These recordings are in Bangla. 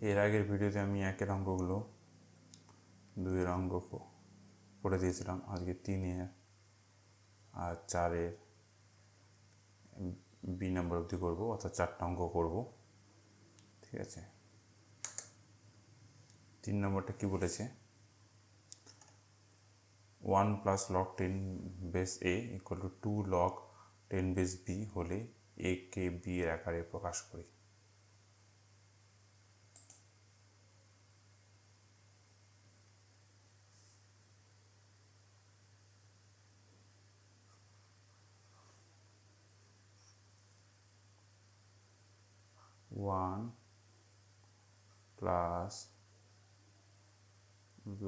এর আগের ভিডিওতে আমি একের অঙ্কগুলো দুইয়ের অঙ্ক করে দিয়েছিলাম। আজকে তিনের আর চারের বি নাম্বার অবধি করব, অর্থাৎ চারটা অঙ্ক করব। ঠিক আছে? তিন নম্বরটা কি বলেছে? One plus log ten base A equal to two log ten base B হলে এ কে বি এর আকারে প্রকাশ করি। ওয়ান প্লাস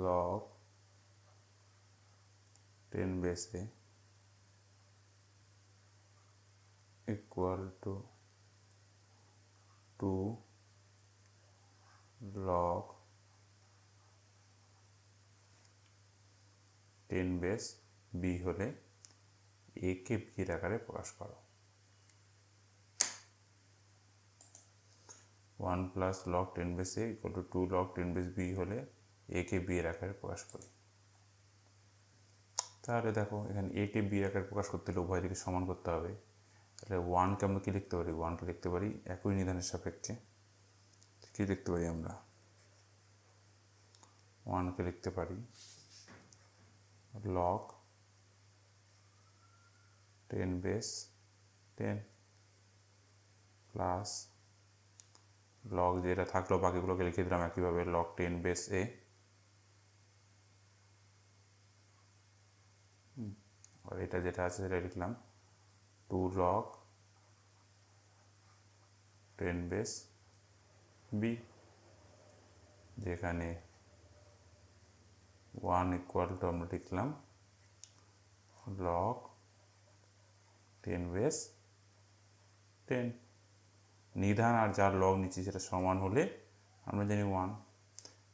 log টেন বেসে equal to two log ten base B হলে এ কে বির আকারে প্রকাশ করো। One plus log ten base A equal to two log ten base B হলে এ কে বি এর আকারে প্রকাশ করি। তাহলে দেখো, এখানে এ কে বি এর আকারে প্রকাশ করতে হলে উভয় দিকে সমান করতে হবে। তাহলে ওয়ানকে আমরা কী লিখতে পারি? ওয়ানকে লিখতে পারি একই নিধানের সাপেক্ষে। কী লিখতে পারি আমরা? ওয়ানকে লিখতে পারি log ten base ten plus log যেটা থাকল, বাকিগুলোকে লিখে দিলাম একইভাবে লগ টেন বেস এ আর এটা যেটা আছে সেটা লিখলাম। Two log ten base B যেখানে ওয়ান ইকুয়াল টু আমরা লিখলাম লগ টেন বেস টেন নিধান আর যার লগ নিচ্ছি সেটা সমান হলে আমরা জানি ওয়ান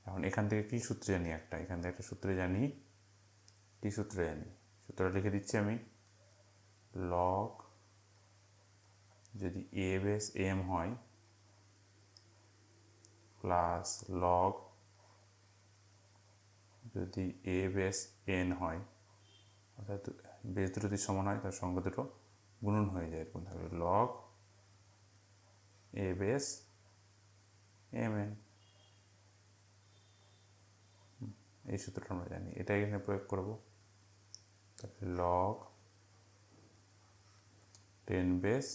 এখন এখান থেকে কী সূত্র জানি একটা? এখান থেকে একটা সূত্রে জানি, কী সূত্রে জানি? সূত্রটা লিখে দিচ্ছি আমি। লগ যদি এ বেস এম হয় প্লাস লগ যদি এ বেস এন হয়, অর্থাৎ বেস দুটো যদি সমান হয়, তার সঙ্গে দুটো গুণন হয়ে যায় এরকম থাকবে log A base M N এই সূত্রটা আমরা জানি। এটা এখানে প্রয়োগ করব। তাহলে লগ টেন বেস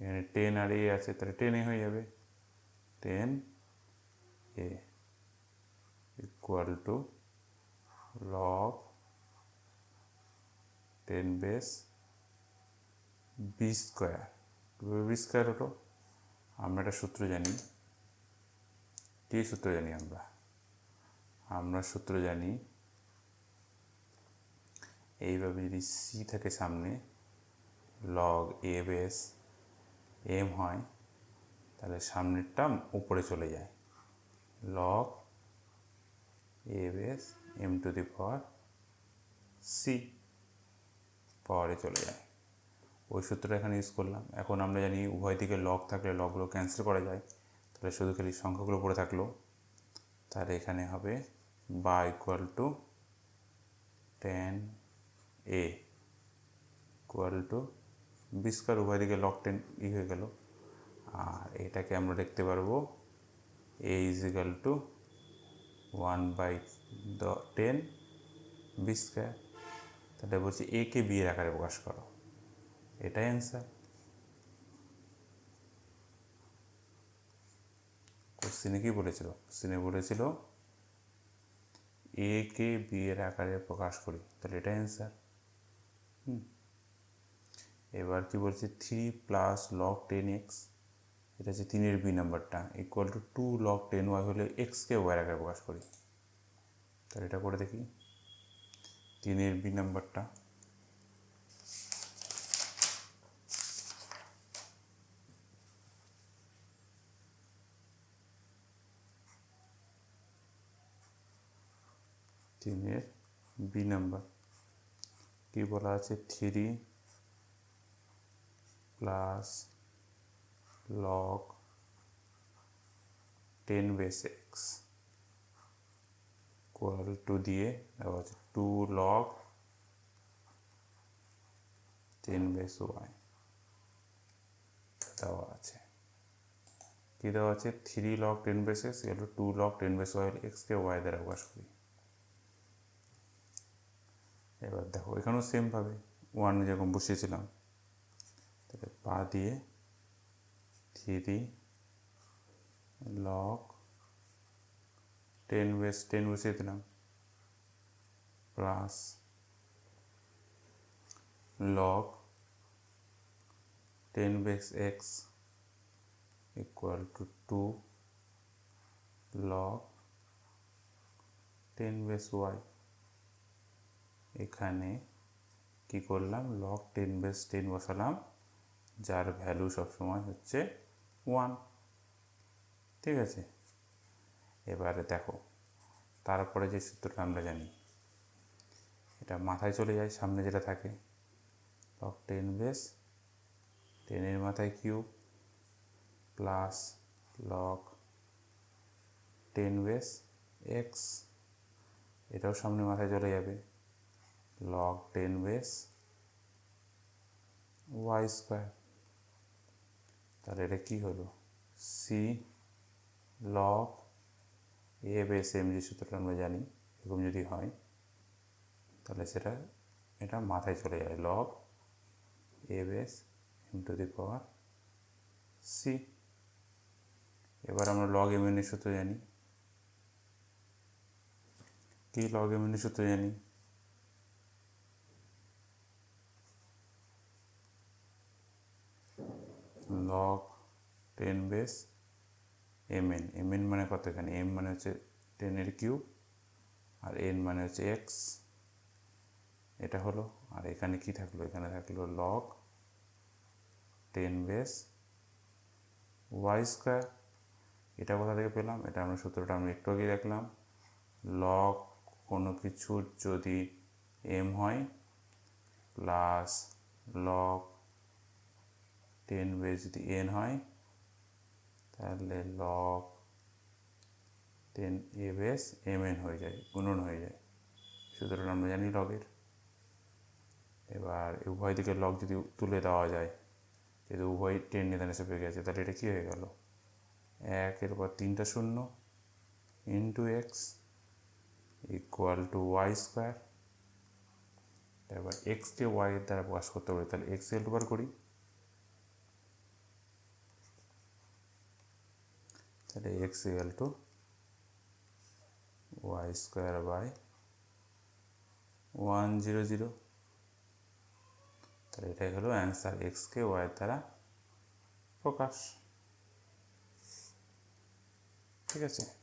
এখানে টেন আর এ আছে, তাহলে টেন হয়ে যাবে। Ten A equal to log ten base B square কীভাবে বি স্কোয়ার হলো আমরা একটা সূত্র জানি। কী সূত্র জানি আমরা? আমরা সূত্র জানি, এইভাবে যদি সি থাকে সামনে লগ এ বেস এম হয়, তাহলে সামনেরটা উপরে চলে যায়। Log A base M to the power C পাওয়ারে চলে যায়। ওই সূত্রটা এখানে ইউজ করলাম। এখন আমরা জানি উভয় দিকে লগ থাকলে লগগুলো ক্যান্সেল করা যায়। তাহলে শুধু খালি সংখ্যাগুলো পড়ে থাকল। তাহলে এখানে হবে বা equal to ten A equal to B square উভয় দিকে লক টেন ই হয়ে গেল। আর এটাকে আমরা দেখতে পারব A is equal to one by ten B square তাহলে বলছি এ কে বি এর আকারে প্রকাশ করো। এটাই অ্যান্সার কোশ্চিনে কি বলেছিল? কোশ্চিনে বলেছিল এ কে বি এর আকারে প্রকাশ করি। তাহলে এটাই অ্যান্সার হুম। এবার কি বলছে? Three plus log ten X এটা হচ্ছে তিনের বি নাম্বারটা equal to two log ten Y হলে এক্সকে ওয়াই আকারে প্রকাশ করি। তাহলে এটা করে দেখি। তিনের বি নাম্বারটা। তিনের বি নাম্বার। কি বলা আছে? Three plus log ten base X equal to দিয়ে দেওয়া আছে। Two log ten base Y দেওয়া আছে। কী দেওয়া আছে? Three log ten base X এগুলো two log ten base Y এক্সকে ওয়াই দ্বারা প্রকাশ করি। এবার দেখো, এখানেও সেমভাবে ওয়ান যেরকম বসিয়েছিলাম, তাহলে পা দিয়ে three log ten base ten বসিয়ে দিলাম plus log ten base X equal to two log ten base Y এখানে কি করলাম? লগ টেন বেস টেন বসালাম, যার ভ্যালু সবসময় হচ্ছে ওয়ান ঠিক আছে? এবারে দেখো, তারপরে যে সূত্রটা আমরা জানি, এটা মাথায় চলে যায়, সামনে যেটা থাকে। লক টেন বেস টেনের মাথায় cube plus log ten base X এটাও সামনে মাথায় চলে যাবে। Log ten base Y square তাহলে এটা কী হলো? C log A base M যে সূত্রটা আমরা জানি, এরকম যদি হয়, তাহলে সেটা, এটা মাথায় চলে যায়। Log A base M to the power C এবার আমরা লগ এম এর সূত্র জানি। কি লগ এম এর সূত্র জানি? Log ten base M N M N মানে কত এখানে? এম মানে হচ্ছে টেনের কিউব আর এন মানে হচ্ছে এক্স এটা হলো। আর এখানে কি থাকল? এখানে থাকল log ten base Y square এটা কোথা থেকে পেলাম? এটা আমরা সূত্রটা আমরা একটু আগে দেখলাম। লগ কোনো কিছুর যদি এম হয় প্লাস লগ টেন বেস যদি এন হয়, তাহলে log ten A base M N হয়ে যায়, গুণন হয়ে যায়। সুতরাং আমরা জানি লগের এবার উভয় দিকে লগ যদি তুলে দেওয়া যায় যেহেতু উভয় টেন নিদান হিসেবে গেছে, তাহলে এটা কী হয়ে গেল? একের পর তিনটা শূন্য into X equal to Y square এবার এক্সকে এর দ্বারা প্রকাশ করতে পারি তাহলে এক্স এল বার করি। তাহলে X equal to Y square by one zero zero তাহলে এটাই হলো অ্যান্সার এক্সকে ওয়াই দ্বারা প্রকাশ। ঠিক আছে?